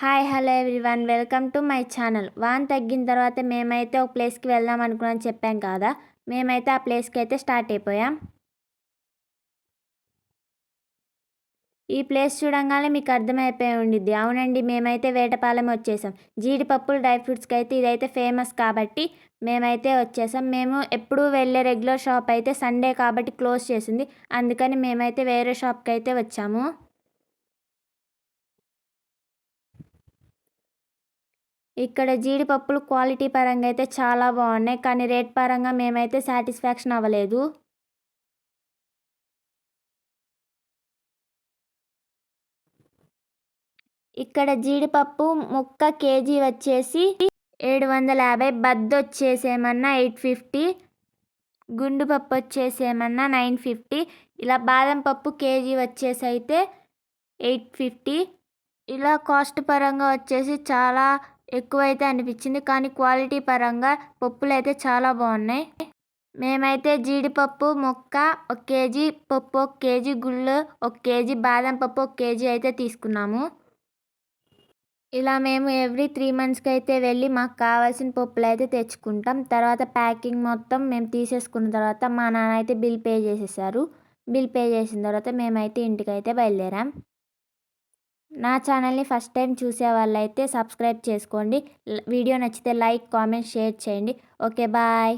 Hi hello everyone. Welcome to my channel. Van తగ్గిన తర్వాత మేమైతే ఒక ప్లేస్కి వెళ్దాం అనుకున్నాను చెప్పాం కదా. మేమైతే ఆ ప్లేస్కి అయితే స్టార్ట్ అయిపోయాం. ఈ ప్లేస్ చూడంగానే మీకు అర్థమైపోయి ఉండిద్ది. అవునండి మేమైతే వేటపాలెం వచ్చేసాం. జీడిపప్పులు డ్రై ఫ్రూట్స్కి అయితే ఇదైతే ఫేమస్ కాబట్టి మేమైతే వచ్చేసాం. మేము ఎప్పుడూ వెళ్ళే రెగ్యులర్ షాప్ అయితే సండే కాబట్టి క్లోజ్ చేసింది. అందుకని మేమైతే వేరే షాప్కి అయితే వచ్చాము. ఇక్కడ జీడిపప్పులు క్వాలిటీ పరంగా అయితే చాలా బాగున్నాయి కానీ రేట్ పరంగా మేమైతే సాటిస్ఫాక్షన్ అవ్వలేదు. ఇక్కడ జీడిపప్పు ముక్క కేజీ వచ్చేసి ఏడు వందల యాభై బద్ద వచ్చేసేమన్నా ఎయిట్ ఫిఫ్టీ గుండు పప్పు వచ్చేసేమన్నా నైన్ ఫిఫ్టీ ఇలా బాదం పప్పు కేజీ వచ్చేసి అయితే ఎయిట్ ఫిఫ్టీ ఇలా కాస్ట్ పరంగా వచ్చేసి చాలా ఎక్కువైతే అనిపించింది. కానీ క్వాలిటీ పరంగా పప్పులు అయితే చాలా బాగున్నాయి. మేమైతే జీడిపప్పు మొక్క ఒక కేజీ పప్పు ఒక కేజీ గుళ్ళు ఒక కేజీ బాదం పప్పు ఒక కేజీ అయితే తీసుకున్నాము. ఇలా మేము ఎవ్రీ త్రీ మంత్స్కి అయితే వెళ్ళి మాకు కావాల్సిన పప్పులు అయితే తెచ్చుకుంటాం. తర్వాత ప్యాకింగ్ మొత్తం మేము తీసేసుకున్న తర్వాత మా నాన్న అయితే బిల్ పే చేసేసారు. బిల్ పే చేసిన తర్వాత మేమైతే ఇంటికి అయితే బయలుదేరాం. నా ఛానల్ని ఫస్ట్ టైం చూసే వాళ్ళైతే సబ్స్క్రైబ్ చేసుకోండి. వీడియో నచ్చితే లైక్ కామెంట్ షేర్ చేయండి. Okay bye.